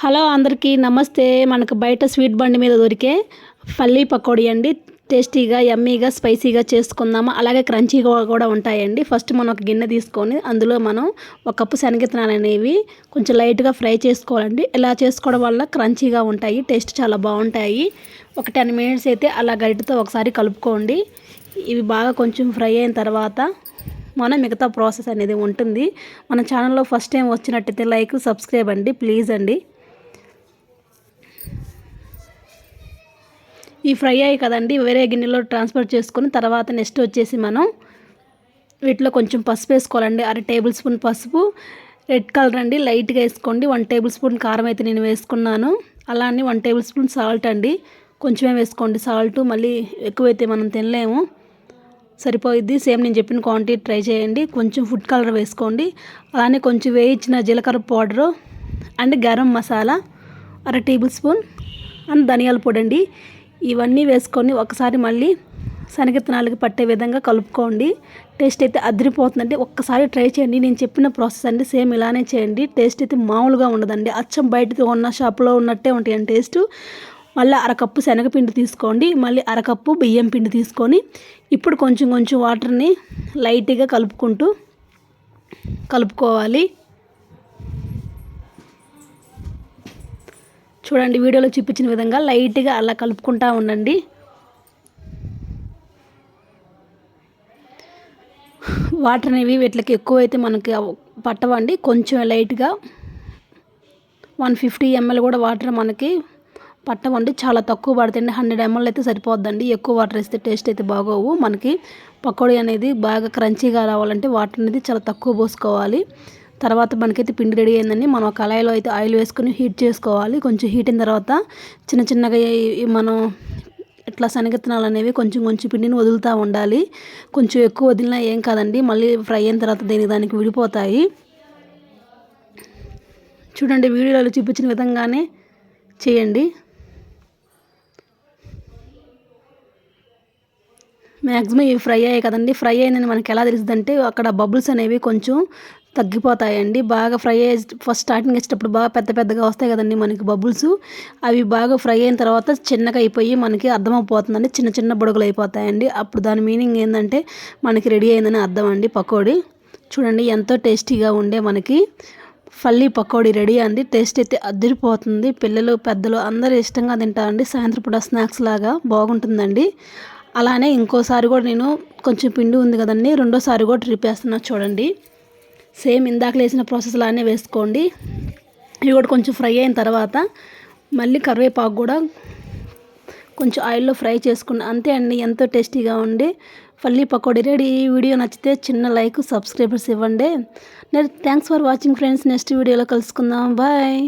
Hello అందరికీ నమస్తే. మనకు బయట స్వీట్ బండి మీద దొరికే పల్లీ పకోడీ అండి. టేస్టీగా యమ్మీగా స్పైసీగా చేసుకుందాము? అలాగే క్రంచీగా కూడా ఉంటాయండి. ఫస్ట్ మనం ఒక గిన్నె తీసుకొని అందులో మనం ఒక కప్పు శనగిత్తనాలు అనేవి కొంచెం లైట్గా ఫ్రై చేసుకోవాలండి. ఇలా చేసుకోవడం వల్ల క్రంచీగా ఉంటాయి టేస్ట్ చాలా బాగుంటాయి. ఒక టెన్ మినిట్స్ అయితే అలా గరిటతో ఒకసారి కలుపుకోండి. ఇవి బాగా కొంచెం ఫ్రై అయిన తర్వాత మన మిగతా ప్రాసెస్ అనేది ఉంటుంది. మన ఛానల్లో ఫస్ట్ టైం వచ్చినట్టయితే లైక్ సబ్స్క్రైబ్ అండి ప్లీజ్ అండి. ఈ ఫ్రై అయ్యి కదండి వేరే గిన్నెలో ట్రాన్స్ఫర్ చేసుకుని తర్వాత నెక్స్ట్ వచ్చేసి మనం వీటిలో కొంచెం పసుపు వేసుకోవాలండి. అర టేబుల్ స్పూన్ పసుపు రెడ్ కలర్ అండి లైట్గా వేసుకోండి. వన్ టేబుల్ స్పూన్ కారం అయితే నేను వేసుకున్నాను. అలానే వన్ టేబుల్ స్పూన్ సాల్ట్ అండి. కొంచెమే వేసుకోండి. సాల్ట్ మళ్ళీ ఎక్కువైతే మనం తినలేము. సరిపోయిద్ది. సేమ్ నేను చెప్పిన క్వాంటిటీ ట్రై చేయండి. కొంచెం ఫుడ్ కలర్ వేసుకోండి. అలానే కొంచెం వేయించిన జీలకర్ర పౌడరు అండ్ గరం మసాలా అర టేబుల్ స్పూన్ అండ్ ధనియాల పొడి అండి. ఇవన్నీ వేసుకొని ఒకసారి మళ్ళీ శనగిత్తనాలకి పట్టే విధంగా కలుపుకోండి. టేస్ట్ అయితే అదిరిపోతుందండి. ఒక్కసారి ట్రై చేయండి. నేను చెప్పిన ప్రాసెస్ అండి సేమ్ ఇలానే చేయండి. టేస్ట్ అయితే మామూలుగా ఉండదండి. అచ్చం బయట ఉన్న షాప్లో ఉన్నట్టే ఉంటాయండి టేస్ట్. మళ్ళీ అరకప్పు శనగపిండి తీసుకోండి. మళ్ళీ అరకప్పు బియ్యం పిండి తీసుకొని ఇప్పుడు కొంచెం కొంచెం వాటర్ని లైట్గా కలుపుకుంటూ కలుపుకోవాలి. చూడండి వీడియోలో చూపించిన విధంగా లైట్గా అలా కలుపుకుంటా ఉండండి. వాటర్ అనేవి వీటికి ఎక్కువైతే మనకి పట్టవండి. కొంచెం లైట్గా వన్ ఫిఫ్టీ ఎంఎల్ కూడా వాటర్ మనకి పట్టవండి. చాలా తక్కువ పడుతుంది హండ్రెడ్ ఎంఎల్ అయితే సరిపోద్దండి. ఎక్కువ వాటర్ వేస్తే టేస్ట్ అయితే బాగోవు. మనకి పకోడీ అనేది బాగా క్రంచీగా రావాలంటే వాటర్ అనేది చాలా తక్కువ పోసుకోవాలి. తర్వాత మనకైతే పిండి రెడీ అయిందండి. మనం కళాయిలో అయితే ఆయిల్ వేసుకొని హీట్ చేసుకోవాలి. కొంచెం హీట్ అయిన తర్వాత చిన్న చిన్నగా మనం ఇట్లా శనగెత్తనాలు అనేవి కొంచెం కొంచెం పిండిని వదులుతూ ఉండాలి. కొంచెం ఎక్కువ వదిలినా ఏం కాదండి. మళ్ళీ ఫ్రై అయిన తర్వాత దేనికి దానికి విడిపోతాయి. చూడండి వీడియోలో చూపించిన విధంగానే చేయండి. మ్యాక్సిమం ఇవి ఫ్రై అయ్యాయి కదండి. ఫ్రై అయిందని మనకి ఎలా తెలుస్తుందంటే అక్కడ బబుల్స్ అనేవి కొంచెం తగ్గిపోతాయండి. బాగా ఫ్రై అయ్యే ఫస్ట్ స్టార్టింగ్ వేసేటప్పుడు బాగా పెద్ద పెద్దగా వస్తాయి కదండి మనకి బబుల్స్. అవి బాగా ఫ్రై అయిన తర్వాత చిన్నగా అయిపోయి మనకి అర్థమైపోతుందండి చిన్న చిన్న బుడగలు అయిపోతాయండి. అప్పుడు దాని మీనింగ్ ఏంటంటే మనకి రెడీ అయిందని అర్థం అండి పకోడీ. చూడండి ఎంతో టేస్టీగా ఉండే మనకి ఫల్లీ పకోడీ రెడీ అండి. టేస్ట్ అయితే అదిరిపోతుంది. పిల్లలు పెద్దలు అందరూ ఇష్టంగా తింటారండి. సాయంత్రం పూట స్నాక్స్ లాగా బాగుంటుందండి. అలానే ఇంకోసారి కూడా నేను కొంచెం పిండి ఉంది కదండి రెండోసారి కూడా ట్రిప్ వేస్తున్నా చూడండి. సేమ్ ఇందాక వేసిన ప్రాసెస్ లానే వేసుకోండి. ఇవి కూడా కొంచెం ఫ్రై అయిన తర్వాత మళ్ళీ కరివేపాకు కూడా కొంచెం ఆయిల్లో ఫ్రై చేసుకుని అంతే అండి ఎంతో టేస్టీగా ఉండి. పల్లీ పకోడీ రెడీ. ఈ వీడియో నచ్చితే చిన్న లైక్ సబ్స్క్రైబర్స్ ఇవ్వండి. నేను thanks for watching friends. Next వీడియోలో కలుసుకుందాం. బాయ్.